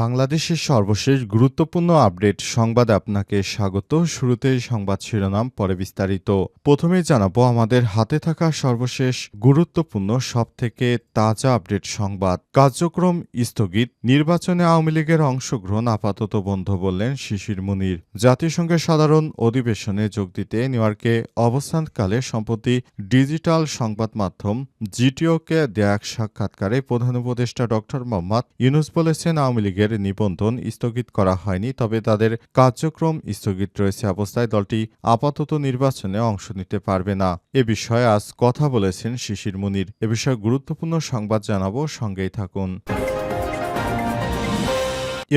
বাংলাদেশের সর্বশেষ গুরুত্বপূর্ণ আপডেট সংবাদ আপনাকে স্বাগত। শুরুতেই সংবাদ শিরোনাম, পরে বিস্তারিত। প্রথমে জানাব, আমাদের হাতে থাকা সর্বশেষ গুরুত্বপূর্ণ, সবথেকে তাজা আপডেট সংবাদ। কার্যক্রম স্থগিত, নির্বাচনে আওয়ামী লীগের অংশগ্রহণ আপাতত বন্ধ বললেন শিশির মুনির। জাতিসংঘের সাধারণ অধিবেশনে যোগ দিতে নিউ ইয়র্কে অবস্থানকালে সম্প্রতি ডিজিটাল সংবাদ মাধ্যম জিটিওকে দেয়া এক সাক্ষাৎকারে প্রধান উপদেষ্টা ড মোহাম্মদ ইউনুস বলেছেন, আওয়ামী লীগের নিবন্ধন স্থগিত করা হয়নি, তবে তাদের কার্যক্রম স্থগিত রয়েছে অবস্থায় দলটি আপাতত নির্বাচনে অংশ নিতে পারবে না। এ বিষয়ে আজ কথা বলেছেন শিশির মুনির। এ বিষয়ে গুরুত্বপূর্ণ সংবাদ জানাব, সঙ্গেই থাকুন।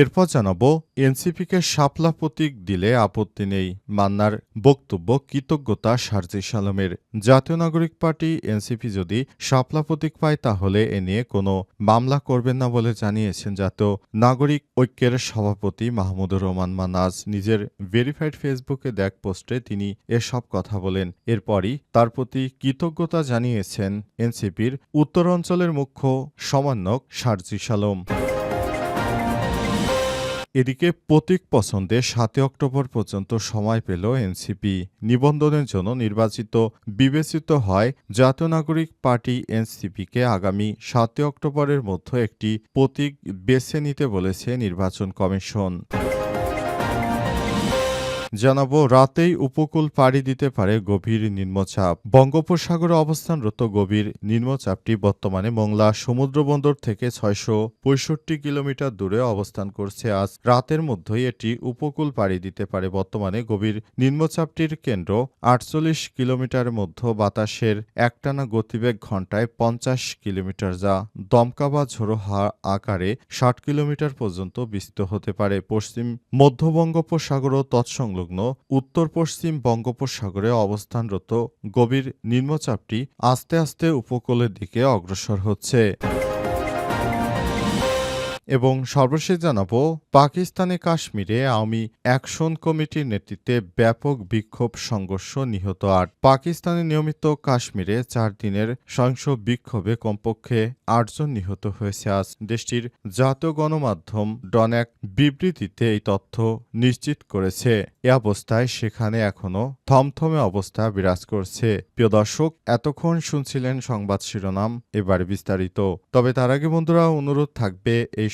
এরপর জানাব, এনসিপিকে শাপলা প্রতীক দিলে আপত্তি নেই। মান্নার বক্তব্য, কৃতজ্ঞতা সার্জিস আলমের জাতীয় নাগরিক পার্টি, এনসিপি যদি শাপলা প্রতীক পায়, তাহলে এ নিয়ে কোনো মামলা করবেন না বলে জানিয়েছেন জাতীয় নাগরিক ঐক্যের সভাপতি মাহমুদুর রহমান মানাজ নিজের ভেরিফাইড ফেসবুকে দেখ পোস্টে তিনি এসব কথা বলেন। এরপরই তার প্রতি কৃতজ্ঞতা জানিয়েছেন এনসিপির উত্তরাঞ্চলের মুখ্য সমন্বয়ক সার্জিস আলম এদিকে প্রতীক পছন্দে সাতই অক্টোবর পর্যন্ত সময় পেল এনসিপি। নিবন্ধনের জন্য নির্বাচিত, বিবেচিত হয় জাতীয় নাগরিক পার্টি এনসিপিকে আগামী সাতই অক্টোবরের মধ্যে একটি প্রতীক বেছে নিতে বলেছে নির্বাচন কমিশন। জানাব, রাতেই উপকূল পাড়ি দিতে পারে গভীর নিম্নচাপ। বঙ্গোপসাগরে অবস্থানরত গভীর নিম্নচাপটি বর্তমানে মংলা সমুদ্রবন্দর থেকে ছয়শো পঁয়ষট্টি কিলোমিটার দূরে অবস্থান করছে। আজ রাতের মধ্যেই এটি উপকূল পাড়ি দিতে পারে। বর্তমানে গভীর নিম্নচাপটির কেন্দ্র আটচল্লিশ কিলোমিটার মধ্য, বাতাসের একটানা গতিবেগ ঘন্টায় পঞ্চাশ কিলোমিটার, যা দমকা বা ঝোড়োহা আকারে ষাট কিলোমিটার পর্যন্ত বিস্তৃত হতে পারে। পশ্চিম মধ্য বঙ্গোপসাগর ও তৎসংলগ্ন। উত্তর পশ্চিম বঙ্গোপসাগরে অবস্থানরত গভীর নিম্নচাপটি আস্তে আস্তে উপকূলের দিকে অগ্রসর হচ্ছে। এবং সর্বশেষ জানাব, পাকিস্তানে কাশ্মীরে আওয়ামী অ্যাকশন কমিটির নেতৃত্বে ব্যাপক বিক্ষোভ সংঘর্ষ নিহত আট। পাকিস্তানে নিয়মিত কাশ্মীরে চার দিনের সহিংস বিক্ষোভে কমপক্ষে আটজন নিহত হয়েছে আজ। দেশটির জাতীয় গণমাধ্যম ডন এক বিবৃতিতে এই তথ্য নিশ্চিত করেছে। এ অবস্থায় সেখানে এখনও থমথমে অবস্থা বিরাজ করছে। প্রিয় দর্শক, এতক্ষণ শুনছিলেন সংবাদ শিরোনাম, এবার বিস্তারিত। তবে তার আগে বন্ধুরা, অনুরোধ থাকবে এই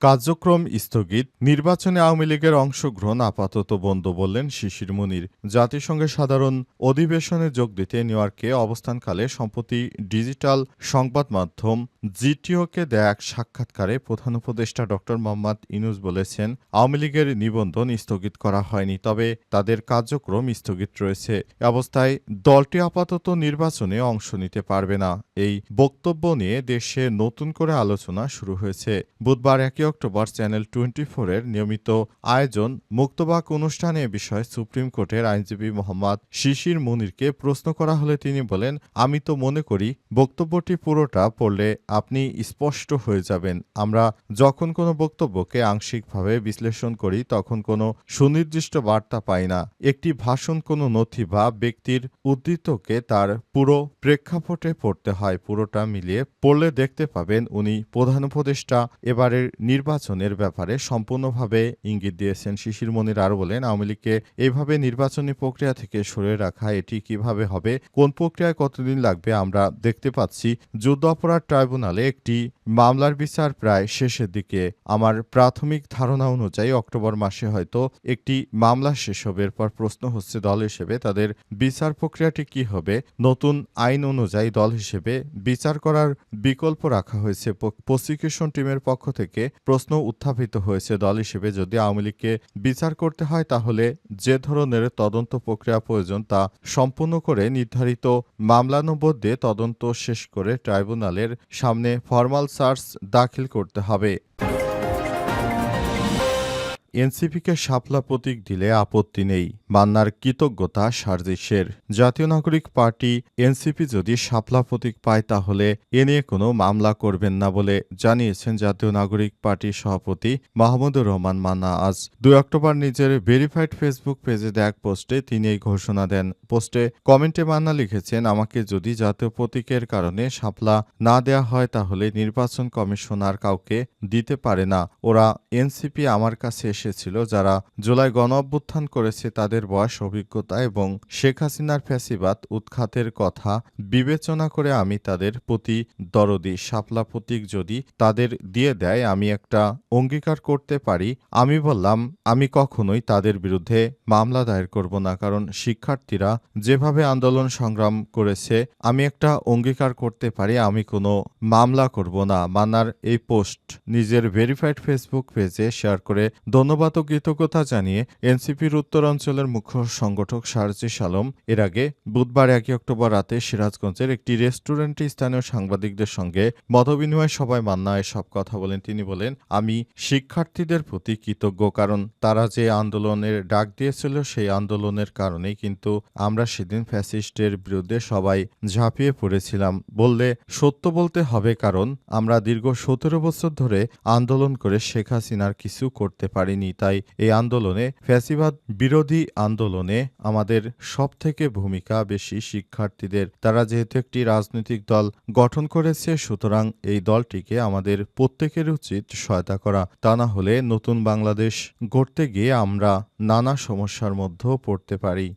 কার্যক্রম স্থগিত। নির্বাচনে আওয়ামী লীগের অংশগ্রহণ আপাতত বন্ধ বললেন শিশির মুনির। জাতিসংঘের সাধারণ অধিবেশনে যোগ দিতে নিউ ইয়র্কে অবস্থানকালে সম্প্রতি ডিজিটাল সংবাদ মাধ্যম জিটিওকে দেয়া এক সাক্ষাৎকারে প্রধান উপদেষ্টা ড. মোহাম্মদ ইনুস বলেছেন, আওয়ামী লীগের নিবন্ধন স্থগিত করা হয়নি, তবে তাদের কার্যক্রম স্থগিত রয়েছে। অবস্থায় দলটি আপাতত নির্বাচনে অংশ নিতে পারবে না। এই বক্তব্য নিয়ে দেশে নতুন করে আলোচনা শুরু হয়েছে। বুধবার একই অক্টোবর চ্যানেল টোয়েন্টি ফোরের নিয়মিত আয়োজন মুক্তবাক অনুষ্ঠানে এ বিষয়ে সুপ্রিম কোর্টের আইনজীবী মোহাম্মদ শিশির মুনিরকে প্রশ্ন করা হলে তিনি বলেন, আমি তো মনে করি বক্তব্যটি পুরোটা পড়লে আপনি স্পষ্ট হয়ে যাবেন। আমরা যখন কোনো বক্তব্যকে আংশিকভাবে বিশ্লেষণ করি, তখন কোনো সুনির্দিষ্ট বার্তা পাই না। একটি ভাষণ, কোনো নথি বা ব্যক্তির উদ্ধৃতকে তার পুরো প্রেক্ষাপটে পড়তে হয়। পুরোটা মিলিয়ে পড়লে দেখতে পাবেন উনি প্রধান উপদেষ্টা, এবারের নির্বাচনের ব্যাপারে সম্পূর্ণভাবে ইঙ্গিত দিয়েছেন শিশির মনির আর বলেন, আওয়ামী লীগকে এইভাবে নির্বাচনী প্রক্রিয়া থেকে সরে রাখা, এটি কীভাবে হবে, কোন প্রক্রিয়ায় কতদিন লাগবে আমরা দেখতে পাচ্ছি। যুদ্ধ অপরাধ ট্রাইব্যুনালে একটি মামলার বিচার প্রায় শেষের দিকে। আমার প্রাথমিক ধারণা অনুযায়ী অক্টোবর মাসে হয়তো একটি মামলা শেষ হবে। এরপর প্রশ্ন হচ্ছে দল হিসেবে তাদের বিচার প্রক্রিয়াটি কি হবে? নতুন আইন অনুযায়ী দল হিসেবে বিচার করার বিকল্প রাখা হয়েছে। প্রসিকিউশন টিমের পক্ষ থেকে প্রশ্ন উত্থাপিত হয়েছে দল হিসেবে। যদি আওয়ামী লীগকে বিচার করতে হয়, তাহলে যে ধরনের তদন্ত প্রক্রিয়া প্রয়োজন তা সম্পূর্ণ করে নির্ধারিত মামলানুবদ্ধে তদন্ত শেষ করে ট্রাইব্যুনালের সামনে ফরমাল চার্জ দাখিল করতে হবে। এনসিপিকে শাপলা প্রতীক দিলে আপত্তি নেই। মান্নার কৃতজ্ঞতা সার্জিসের। জাতীয় নাগরিক পার্টি এনসিপি যদি শাপলা প্রতীক পায় তাহলে এ নিয়ে কোনো মামলা করবেন না বলে জানিয়েছেন জাতীয় নাগরিক পার্টির সভাপতি মাহমুদুর রহমান মান্না। আজ দুই অক্টোবর নিজের ভেরিফাইড ফেসবুক পেজে এক পোস্টে তিনি এই ঘোষণা দেন। পোস্টে কমেন্টে মান্না লিখেছেন, আমাকে যদি জাতীয় প্রতীকের কারণে শাপলা না দেয়া হয় তাহলে নির্বাচন কমিশনার কাউকে দিতে পারে না। ওরা এনসিপি আমার কাছে এসেছিল, যারা জুলাই গণ অভ্যুত্থান করেছে তাদের বয়স, অভিজ্ঞতা এবং শেখ হাসিনার ফ্যাসিবাদ উৎখাতের কথা বিবেচনা করে আমি তাদের প্রতি দরদি, শাপলা প্রতীক যদি তাদের দিয়ে দেয়, আমি একটা অঙ্গীকার করতে পারি। আমি বললাম, আমি কখনোই তাদের বিরুদ্ধে মামলা দায়ের করব না, কারণ শিক্ষার্থীরা যেভাবে আন্দোলন সংগ্রাম করেছে, আমি একটা অঙ্গীকার করতে পারি, আমি কোনো মামলা করব না। মান্নার এই পোস্ট নিজের ভেরিফাইড ফেসবুক পেজে শেয়ার করে, ধন্যবাদ ও কৃতজ্ঞতা জানিয়ে এনসিপির উত্তরাঞ্চলের মুখ্য সংগঠক সারজিস আলম এর আগে বুধবার একই অক্টোবর রাতে সিরাজগঞ্জের একটি রেস্টুরেন্টে স্থানীয় সাংবাদিকদের সঙ্গে মতবিনিময় সভায় মান্না এসব কথা বলেন তিনি বলেন, আমি শিক্ষার্থীদের প্রতি কৃতজ্ঞ কারণ তারা যে আন্দোলনের ডাক দিয়েছিল সেই আন্দোলনের কারণেই কিন্তু আমরা সেদিন ফ্যাসিস্টের বিরুদ্ধে সবাই ঝাঁপিয়ে পড়েছিলাম। বললে, সত্য বলতে হবে কারণ আমরা দীর্ঘ সতেরো বছর ধরে আন্দোলন করে শেখ হাসিনার কিছু করতে পারিনি। তাই এই আন্দোলনে, ফ্যাসিবাদ বিরোধী আন্দোলনে আমাদের সব থেকে ভূমিকা বেশি শিক্ষার্থীদের। তারা যেহেতু একটি রাজনৈতিক দল গঠন করেছে, সুতরাং এই দলটিকে আমাদের প্রত্যেকের উচিত সহায়তা করা। তা না হলে নতুন বাংলাদেশ গড়তে গিয়ে আমরা নানা সমস্যার মধ্যেও পড়তে পারি।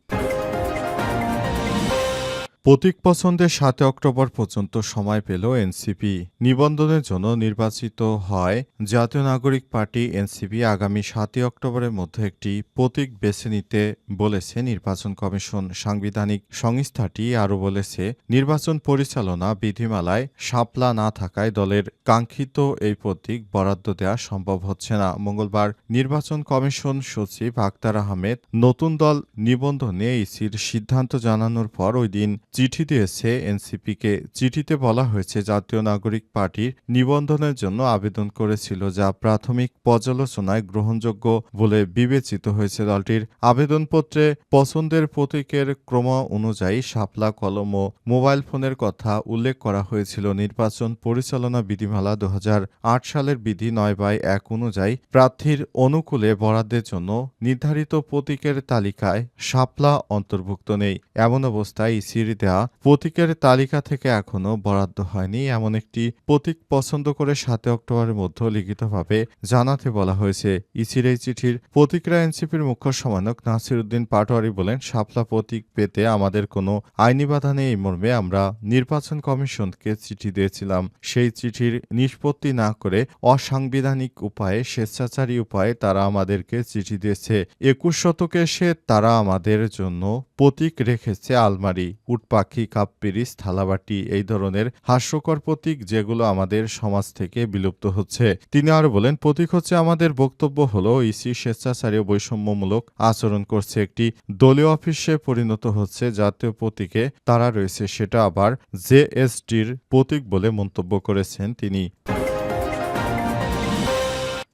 প্রতীক পছন্দের সাতে অক্টোবর পর্যন্ত সময় পেল এনসিপি। নিবন্ধনের জন্য নির্বাচিত হয় জাতীয় নাগরিক পার্টি এনসিপি আগামী সাতই অক্টোবরের মধ্যে একটি প্রতীক বেছে নিতে বলেছে নির্বাচন কমিশন। সাংবিধানিক সংস্থাটি আরও বলেছে, নির্বাচন পরিচালনা বিধিমালায় শাপলা না থাকায় দলের কাঙ্ক্ষিত এই প্রতীক বরাদ্দ দেওয়া সম্ভব হচ্ছে না। মঙ্গলবার নির্বাচন কমিশন সচিব আক্তার আহমেদ নতুন দল নিবন্ধনে ইসির সিদ্ধান্ত জানানোর পর ওই দিন চিঠি দিয়েছে এনসিপিকে চিঠিতে বলা হয়েছে জাতীয় নাগরিক পার্টির নিবন্ধনের জন্য আবেদন করেছিল, যা প্রাথমিক পর্যালোচনায় গ্রহণযোগ্য বলে বিবেচিত হয়েছে দলটির আবেদনপত্রে পছন্দের প্রতীকের ক্রম অনুযায়ী শাপলা কলম ও মোবাইল ফোনের কথা উল্লেখ করা হয়েছিল। নির্বাচন পরিচালনা বিধিমালা দু হাজার আট সালের বিধি নয় বাই এক অনুযায়ী প্রার্থীর অনুকূলে বরাদ্দের জন্য নির্ধারিত প্রতীকের তালিকায় শাপলা অন্তর্ভুক্ত নেই। এমন অবস্থায় ইসির দেয়া প্রতীকের তালিকা থেকে এখনও বরাদ্দ হয়নি। এমন একটি প্রতীক পছন্দ করে সাতই অক্টোবরের মধ্যে লিখিতভাবে জানাতে বলা হয়েছে। ইসির এই চিঠির প্রতীকরা এনসিপির মুখ্য সমানক নাসির উদ্দিন পাটোয়ারি বলেন শাপলা প্রতীক পেতে আমাদের কোনো আইনি বাধা নেই। এই মর্মে আমরা নির্বাচন কমিশনকে চিঠি দিয়েছিলাম। সেই চিঠির নিষ্পত্তি না করে অসাংবিধানিক উপায়ে, স্বেচ্ছাচারী উপায়ে তারা আমাদেরকে চিঠি দিয়েছে। একুশ শতকে এসে তারা আমাদের জন্য প্রতীক রেখেছে আলমারি। উটপাখি কাপ পিরিস থালাবাটি এই ধরনের হাস্যকর প্রতীক যেগুলো আমাদের সমাজ থেকে বিলুপ্ত হচ্ছে। তিনি আরও বলেন, প্রতীক হচ্ছে আমাদের বক্তব্য হলো ইসি স্বেচ্ছাচারী বৈষম্যমূলক আচরণ করছে একটি দলীয় অফিসে পরিণত হচ্ছে জাতীয় প্রতীকে, তারা রয়েছে সেটা আবার জেএসটির প্রতীক বলে মন্তব্য করেছেন তিনি।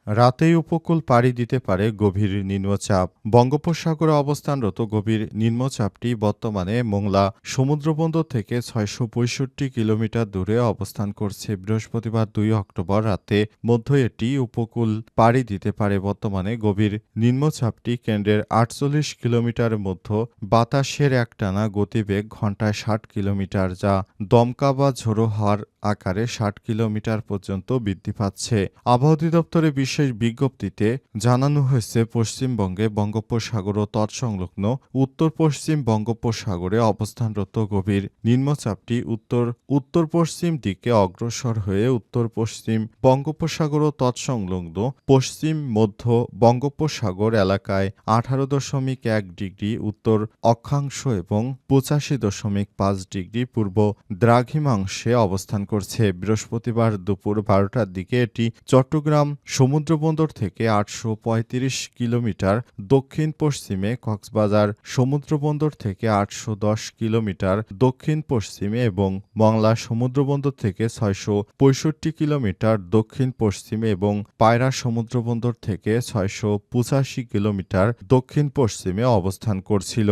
রাতেই উপকূল পাড়ি দিতে পারে গভীর নিম্নচাপ। বঙ্গোপসাগরে অবস্থানরত গভীর নিম্নচাপটি বর্তমানে মোংলা সমুদ্রবন্দর থেকে ছয়শো পঁয়ষট্টি কিলোমিটার দূরে অবস্থান করছে। বৃহস্পতিবার দুই অক্টোবর রাতে মধ্য এটি উপকূল পাড়ি দিতে পারে। বর্তমানে গভীর নিম্নচাপটি কেন্দ্রের আটচল্লিশ কিলোমিটার মধ্য বাতাসের একটানা গতিবেগ ঘন্টায় ষাট কিলোমিটার, যা দমকা বা ঝোড়ো হওয়ার আকারে ষাট কিলোমিটার পর্যন্ত বৃদ্ধি পাচ্ছে। আবহাওয়া অধিদপ্তরের বিশ্ব সর্বশেষ বিজ্ঞপ্তিতে জানানো হয়েছে, পশ্চিমবঙ্গে বঙ্গোপসাগর ও তৎসংলগ্ন উত্তর পশ্চিম বঙ্গোপসাগরে অবস্থানরত গভীর নিম্নচাপটি উত্তর উত্তর পশ্চিম দিকে অগ্রসর হয়ে উত্তর পশ্চিম বঙ্গোপসাগর ও তৎসংলগ্ন পশ্চিম, মধ্য বঙ্গোপসাগর এলাকায় আঠারো দশমিক এক ডিগ্রি, উত্তর অক্ষাংশ এবং পঁচাশি দশমিক পাঁচ ডিগ্রি, পূর্ব দ্রাঘিমাংশে অবস্থান করছে। বৃহস্পতিবার দুপুর বারোটার দিকে এটি চট্টগ্রাম সমুদ্রবন্দর থেকে আটশো পঁয়ত্রিশ কিলোমিটার দক্ষিণ পশ্চিমে কক্সবাজার, সমুদ্রবন্দর থেকে আটশো দশ কিলোমিটার দক্ষিণ পশ্চিমে এবং মংলা সমুদ্রবন্দর থেকে ছয়শো পঁয়ষট্টি কিলোমিটার দক্ষিণ পশ্চিমে এবং পায়রা সমুদ্রবন্দর থেকে ছয়শো পঁচাশি কিলোমিটার দক্ষিণ পশ্চিমে অবস্থান করছিল।